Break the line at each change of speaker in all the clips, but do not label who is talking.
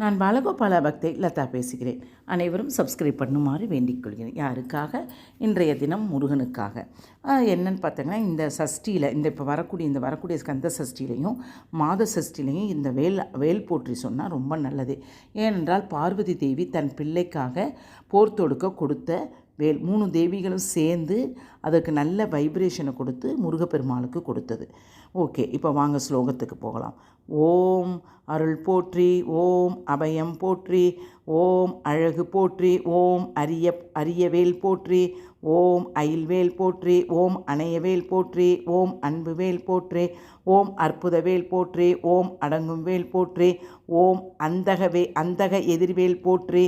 நான் பாலகோபால பக்தை லதா பேசுகிறேன். அனைவரும் சப்ஸ்கிரைப் பண்ணுமாறு வேண்டிக் கொள்கிறேன். யாருக்காக? இன்றைய தினம் முருகனுக்காக. என்னன்னு பார்த்தீங்கன்னா இந்த சஷ்டியில் இந்த இப்போ வரக்கூடிய இந்த வரக்கூடிய ஸ்கந்த சஷ்டிலையும் மாத சஷ்டிலையும் இந்த வேல் வேல் போற்றி சொன்னால் ரொம்ப நல்லது. ஏனென்றால் பார்வதி தேவி தன் பிள்ளைக்காக போர் தொடுக்க கொடுத்த வேல் மூணு தேவிகளும் சேர்ந்து அதற்கு நல்ல வைப்ரேஷனை கொடுத்து முருகப்பெருமாளுக்கு கொடுத்தது ஓகே இப்போ வாங்க ஸ்லோகத்துக்கு போகலாம் ஓம் அருள் போற்றி ஓம் அபயம் போற்றி ஓம் அழகு போற்றி ஓம் அரிய அரியவேல் போற்றி ஓம் அயில்வேல் போற்றி ஓம் அணையவேல் போற்றி ஓம் அன்பு வேல் போற்றி ஓம் அற்புதவேல் போற்றி ஓம் அடங்கும் வேல் போற்றி ஓம் அந்தகவே அந்தக எதிர்வேல் போற்றி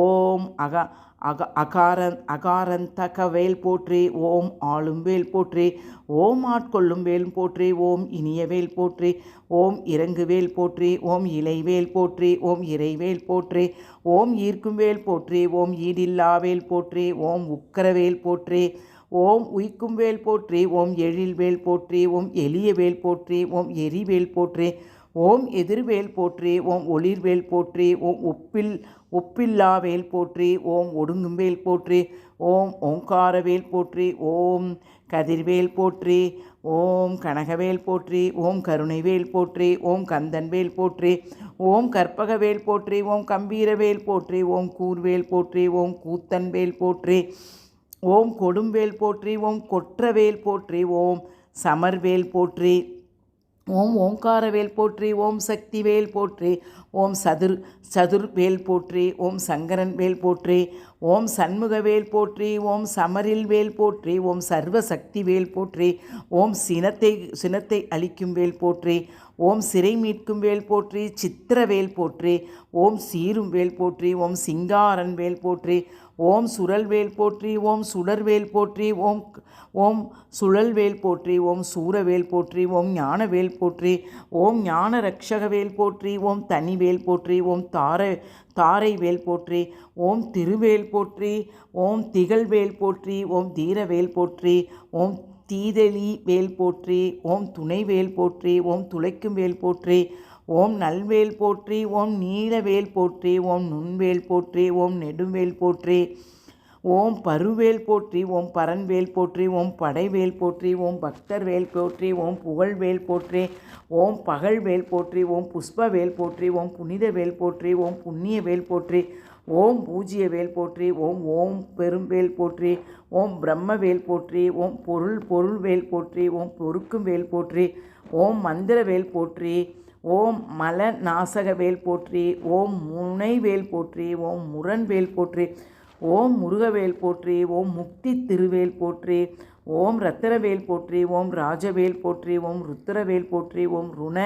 ஓம் அக அக அகாரன் அகாரந்தக வேல் போற்றி ஓம் ஆளும் வேல் போற்றி ஓம் ஆட்கொள்ளும் வேல் போற்றி ஓம் இனிய வேல் போற்றி ஓம் இறங்கு வேல் போற்றி ஓம் இலைவேல் போற்றி ஓம் இறைவேல் போற்றி ஓம் ஈர்க்கும் வேல் போற்றி ஓம் ஈடில்லா வேல் போற்றி ஓம் உக்கரவேல் போற்றி ஓம் உய்க்கும் வேல் போற்றி ஓம் எழில் வேல் போற்றி ஓம் எளிய வேல் போற்றி ஓம் எரிவேல் போற்றி ஓம் எதிர்வேல் போற்றி ஓம் ஒளிர்வேல் போற்றி ஓம் ஒப்பில் ஒப்பில்லா வேல் போற்றி ஓம் ஒடுங்கும் வேல் போற்றி ஓம் ஓங்காரவேல் போற்றி ஓம் கதிர்வேல் போற்றி ஓம் கனகவேல் போற்றி ஓம் கருணைவேல் போற்றி ஓம் கந்தன்வேல் போற்றி ஓம் கற்பகவேல் போற்றி ஓம் கம்பீரவேல் போற்றி ஓம் கூர்வேல் போற்றி ஓம் கூத்தன்வேல் போற்றி ஓம் கொடும்வேல் போற்றி ஓம் கொற்றவேல் போற்றி ஓம் சமர்வேல் போற்றி ஓம் ஓங்காரவேல் போற்றி ஓம் சக்தி வேல் போற்றி ஓம் சதுர் சதுர் வேல் போற்றி ஓம் சங்கரன் வேல் போற்றி ஓம் சண்முகவேல் போற்றி ஓம் சமரில் வேல் போற்றி ஓம் சர்வ சக்தி வேல் போற்றி ஓம் சினத்தை சினத்தை அழிக்கும் வேல் போற்றி ஓம் சிறை மீட்கும் வேல் போற்றி சித்திரவேல் போற்றி ஓம் சீரும் வேல் போற்றி ஓம் சிங்காரன் வேல் போற்றி ஓம் சுழல்வேல் போற்றி ஓம் சுடர்வேல் போற்றி ஓம் ஓம் சுழல் வேல் போற்றி ஓம் சூரவேல் போற்றி ஓம் ஞானவேல் போற்றி ஓம் ஞான ரக்ஷகவேல் போற்றி ஓம் தனிவேல் போற்றி ஓம் தார தாரை வேல் போற்றி ஓம் திருவேல் போற்றி ஓம் திகழ்வேல் போற்றி ஓம் தீரவேல் போற்றி ஓம் தீதெளி வேல் போற்றி ஓம் துணைவேல் போற்றி ஓம் துளைக்கும் வேல் போற்றி ஓம் நல்வேல் போற்றி ஓம் நீலவேல் போற்றி ஓம் நுண்வேல் போற்றி ஓம் நெடுவேல் போற்றி ஓம் பருவேல் போற்றி ஓம் பரன்வேல் போற்றி ஓம் படைவேல் போற்றி ஓம் பக்தர்வேல் போற்றி ஓம் புகழ்வேல் போற்றி ஓம் பகழ்வேல் போற்றி ஓம் புஷ்பவேல் போற்றி ஓம் புனிதவேல் போற்றி ஓம் புண்ணியவேல் போற்றி ஓம் பூஜ்யவேல் போற்றி ஓம் ஓம் பெரும்பேல் போற்றி ஓம் பிரம்மவேல் போற்றி ஓம் பொருள் பொருள் வேல் போற்றி ஓம் பொறுக்கும் வேல் போற்றி ஓம் மந்திரவேல் போற்றி ஓம் மல நாசகவேல் போற்றி ஓம் முனைவேல் போற்றி ஓம் முரண்வேல் போற்றி ஓம் முருகவேல் போற்றி ஓம் முக்தி திருவேல் போற்றி ஓம் ரத்திரவேல் போற்றி ஓம் ராஜவேல் போற்றி ஓம் ருத்திரவேல் போற்றி ஓம் ருண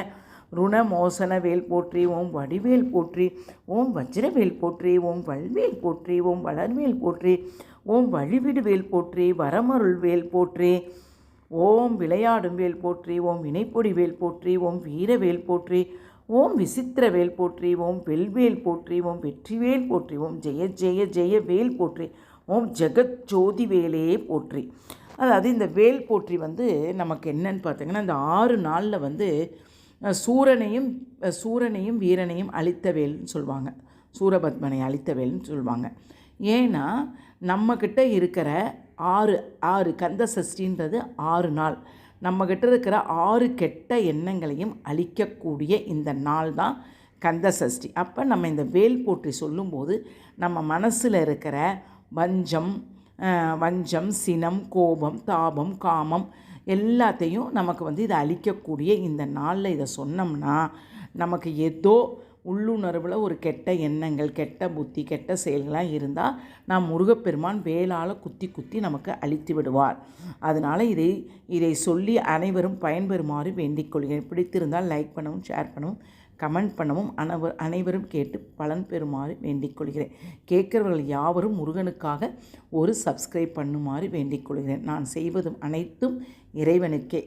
ருண மோசன வேல் போற்றி ஓம் வடிவேல் போற்றி ஓம் வஜ்ரவேல் போற்றி ஓம் வல்வேல் போற்றி ஓம் வளர்வேல் போற்றி ஓம் வழிவிடு வேல் போற்றி வரமருள் வேல் போற்றி ஓம் விளையாடும் வேல் போற்றி ஓம் வினைப்பொடி வேல் போற்றி ஓம் வீரவேல் போற்றி ஓம் விசித்திர வேல் போற்றி ஓம் வெல்வேல் போற்றி ஓம் வெற்றிவேல் போற்றி ஓம் ஜெய ஜெய ஜெய வேல் போற்றி ஓம் ஜெகத் ஜோதி வேலே போற்றி அதாவது இந்த வேல் போற்றி வந்து நமக்கு என்னன்னு பார்த்தீங்கன்னா இந்த ஆறு நாளில் வந்து சூரனையும் சூரனையும் வீரனையும் அழித்த வேல்னு சொல்லுவாங்க. சூரபத்மனை அழித்த வேல்னு சொல்லுவாங்க. ஏன்னா நம்மக்கிட்ட இருக்கிற ஆறு ஆறு கந்த சஷ்டின்றது ஆறு நாள். நம்மக்கிட்ட இருக்கிற ஆறு கெட்ட எண்ணங்களையும் அழிக்கக்கூடிய இந்த நாள் தான் கந்த சஷ்டி. அப்போ நம்ம இந்த வேல் போற்றி சொல்லும்போது நம்ம மனசில் இருக்கிற வஞ்சம் வஞ்சம் சினம் கோபம் தாபம் காமம் எல்லாத்தையும் நமக்கு வந்து இதை அழிக்கக்கூடிய இந்த நாளில் இதை சொன்னோம்னா நமக்கு ஏதோ உள்ளுணர்வில் ஒரு கெட்ட எண்ணங்கள் கெட்ட புத்தி கெட்ட செயல்களாக இருந்தால் நாம் முருகப்பெருமான் வேலால் குத்தி குத்தி நமக்கு அழித்து விடுவார். அதனால் இதை இதை சொல்லி அனைவரும் பயன்பெறுமாறு வேண்டிக் கொள்கிறேன். பிடித்திருந்தால் லைக் பண்ணவும் ஷேர் பண்ணவும் கமெண்ட் பண்ணவும் அனைவர் அனைவரும் கேட்டு பலன் பெறுமாறு வேண்டிக் கொள்கிறேன் கேட்குறவர்கள் யாவரும் முருகனுக்காக ஒரு சப்ஸ்கிரைப் பண்ணுமாறு வேண்டிக் கொள்கிறேன் நான் செய்வதும் அனைத்தும் இறைவனுக்கே.